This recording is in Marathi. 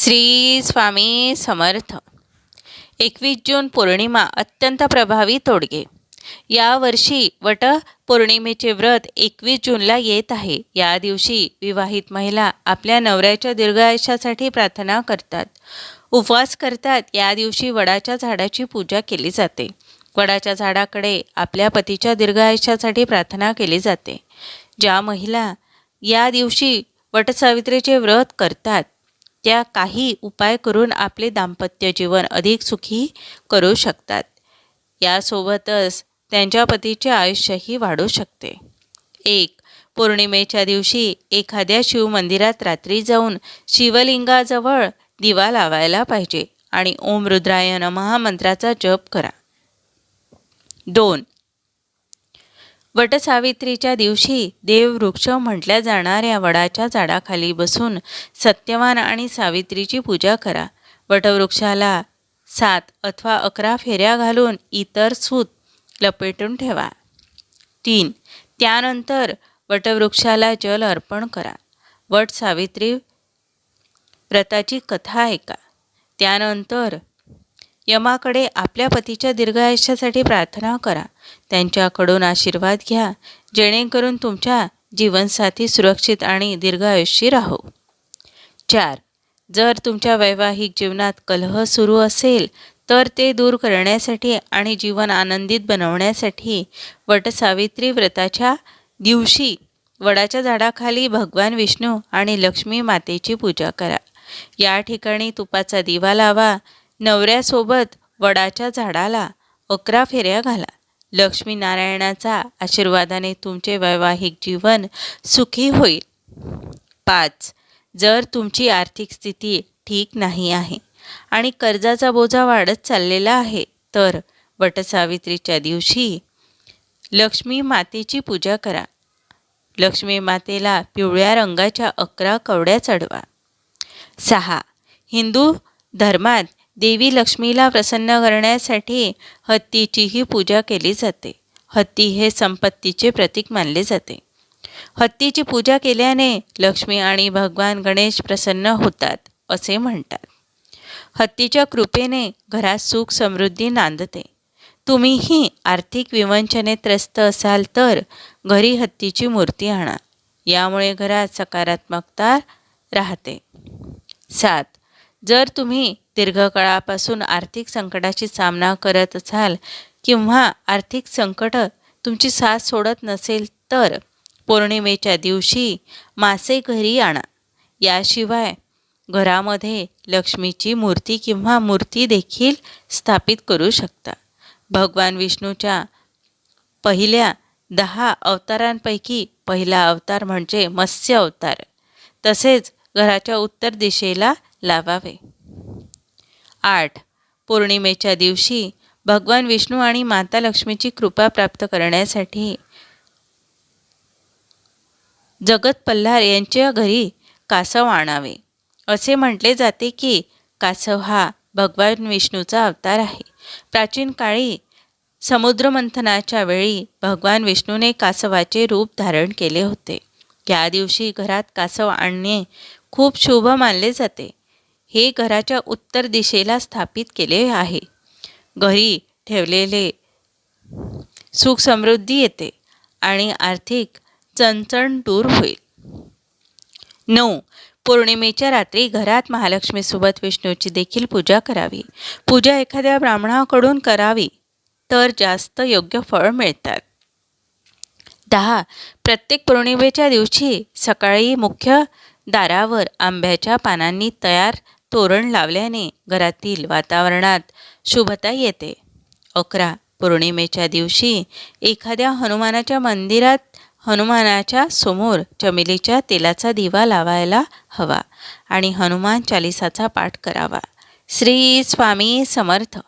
श्री स्वामी समर्थ. एकवीस जून पौर्णिमा अत्यंत प्रभावी तोडगे. यावर्षी वट पौर्णिमेचे व्रत एकवीस जूनला येत आहे. या दिवशी विवाहित महिला आपल्या नवऱ्याच्या दीर्घायुष्यासाठी प्रार्थना करतात. उपवास करतात. या दिवशी वडाच्या झाडाची पूजा केली जाते. वडाच्या झाडाकडे आपल्या पतीच्या दीर्घायुष्यासाठी प्रार्थना केली जाते. ज्या महिला या दिवशी वटसावित्रीचे व्रत करतात त्या काही उपाय करून आपले दाम्पत्य जीवन अधिक सुखी करू शकतात. यासोबतच त्यांच्या पतीचे आयुष्यही वाढू शकते. एक पौर्णिमेच्या दिवशी एखाद्या शिवमंदिरात रात्री जाऊन शिवलिंगाजवळ दिवा लावायला पाहिजे आणि ओम रुद्राय महामंत्राचा जप करा. दोन वटसावित्रीच्या दिवशी देववृक्ष म्हटल्या जाणाऱ्या वडाच्या झाडाखाली बसून सत्यवान आणि सावित्रीची पूजा करा. वटवृक्षाला सात अथवा अकरा फेऱ्या घालून इतर सूत लपेटून ठेवा. तीन. त्यानंतर वटवृक्षाला जल अर्पण करा. वट सावित्री व्रताची कथा ऐका. त्यानंतर यमाकडे आपल्या पतीच्या दीर्घ आयुष्यासाठी प्रार्थना करा. त्यांच्याकडून आशीर्वाद घ्या. जेणेकरून तुमच्या जीवनसाथी सुरक्षित आणि दीर्घायुष्यी राहो. चार. जर तुमच्या वैवाहिक जीवनात कलह सुरू असेल तर ते दूर करण्यासाठी आणि जीवन आनंदित बनवण्यासाठी वटसावित्री व्रताच्या दिवशी वडाच्या झाडाखाली भगवान विष्णू आणि लक्ष्मी मातेची पूजा करा. या ठिकाणी तुपाचा दिवा लावा. नवऱ्यासोबत वडाच्या झाडाला अकरा फेऱ्या घाला. लक्ष्मीनारायणाचा आशीर्वादाने तुमचे वैवाहिक जीवन सुखी होईल. पाच. जर तुमची आर्थिक स्थिती ठीक नाही आहे आणि कर्जाचा बोजा वाढत चाललेला आहे तर वटसावित्रीच्या दिवशी लक्ष्मी मातेची पूजा करा. लक्ष्मी मातेला पिवळ्या रंगाच्या अकरा कवड्या चढवा. सहा. हिंदू धर्मात देवी लक्ष्मीला प्रसन्न करण्यासाठी हत्तीचीही पूजा केली जाते. हत्ती हे संपत्तीचे प्रतीक मानले जाते. हत्तीची पूजा केल्याने लक्ष्मी आणि भगवान गणेश प्रसन्न होतात असे म्हणतात. हत्तीच्या कृपेने घरात सुख समृद्धी नांदते. तुम्हीही आर्थिक विवंचने त्रस्त असाल तर घरी हत्तीची मूर्ती आणा. यामुळे घरात सकारात्मकता राहते. सात. जर तुम्ही दीर्घकाळापासून आर्थिक संकटाशी सामना करत असाल किंवा आर्थिक संकट तुमची साथ सोडत नसेल तर पौर्णिमेच्या दिवशी मासे घरी आणा. याशिवाय घरामध्ये लक्ष्मीची मूर्ती किंवा मूर्ती देखील स्थापित करू शकता. भगवान विष्णूच्या पहिल्या दहा अवतारांपैकी पहिला अवतार म्हणजे मत्स्य अवतार. तसेच घराच्या उत्तर दिशेला लावावे आठ पौर्णिमेच्या दिवशी भगवान विष्णू आणि माता लक्ष्मीची कृपा प्राप्त करण्यासाठी जगत पल्हार यांच्या घरी कासव आणावे. असे म्हटले जाते की कासव हा भगवान विष्णूचा अवतार आहे. प्राचीन काळी समुद्रमंथनाच्या वेळी भगवान विष्णूने कासवाचे रूप धारण केले होते. या दिवशी घरात कासव आणणे खूप शुभ मानले जाते. हे घराच्या उत्तर दिशेला स्थापित केले आहे. घरी ठेवलेले सुख समृद्धी येते आणि आर्थिक चणचण दूर होईल. नऊ. पौर्णिमेच्या रात्री घरात महालक्ष्मीसोबत विष्णूची देखील पूजा करावी. पूजा एखाद्या ब्राह्मणाकडून करावी तर जास्त योग्य फळ मिळतात. दहा. प्रत्येक पौर्णिमेच्या दिवशी सकाळी मुख्य दारावर आंब्याच्या पानांनी तयार तोरण लावल्याने घरातील वातावरणात शुभता येते. अकरा पौर्णिमेच्या दिवशी एखाद्या हनुमानाच्या मंदिरात हनुमानाच्या समोर चमेलीच्या तेलाचा दिवा लावायला हवा आणि हनुमान चालिसाचा पाठ करावा. श्री स्वामी समर्थ.